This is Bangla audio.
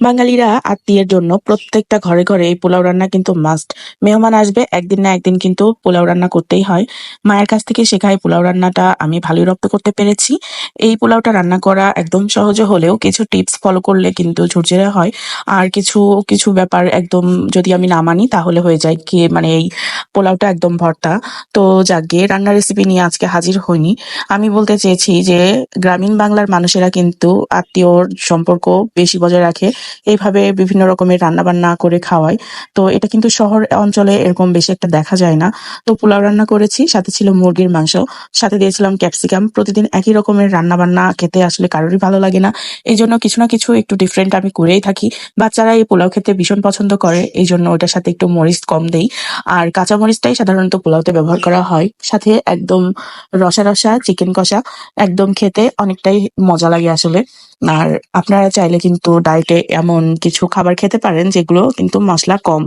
বাঙালিরা আত্মীয়ের জন্য প্রত্যেকটা ঘরে ঘরে এই পোলাও রান্না কিন্তু মাস্ট মেহমান আসবে, একদিন না একদিন কিন্তু পোলাও রান্না করতেই হয়। মায়ের কাছ থেকে শেখায় পোলাও রান্নাটা আমি ভালোই রপ্ত করতে পেরেছি। এই পোলাওটা রান্না করা একদম সহজ হলেও কিছু টিপস ফলো করলে কিন্তু ঝুরঝুরে হয়। আর কিছু কিছু ব্যাপার একদম যদি আমি না মানি তাহলে হয়ে যায় কি মানে এই পোলাওটা একদম ভর্তা। তো যাকে রান্নার রেসিপি নিয়ে আজকে হাজির হইনি, আমি বলতে চেয়েছি যে গ্রামীণ বাংলার মানুষেরা কিন্তু আত্মীয়র সম্পর্ক বেশি বজায় রাখে। এইভাবে বিভিন্ন রকমের রান্না বান্না করে খাওয়ায়। তো এটা কিন্তু শহর অঞ্চলে এরকম বেশি একটা দেখা যায় না। তো পোলাও রান্না করেছি, সাথে ছিল মুরগির মাংস, সাথে দিয়েছিলাম ক্যাপসিকাম। প্রতিদিন একই রকমের রান্না বান্না খেতে আসলে কারোরই ভালো লাগে না। এই জন্য কিছু না কিছু একটু ডিফারেন্ট আমি করেই থাকি। বাচ্চারা এই পোলাও খেতে ভীষণ পছন্দ করে এই জন্য ওটার সাথে একটু মরিচ কম দেই। আর কাঁচা মরিচটাই সাধারণত পোলাওতে ব্যবহার করা হয়। সাথে একদম রসা রসা চিকেন কষা, একদম খেতে অনেকটাই মজা লাগে আসলে। আর আপনারা চাইলে কিন্তু ডায়েটে এমন কিছু খাবার খেতে পারেন যেগুলো কিন্তু মশলা কম।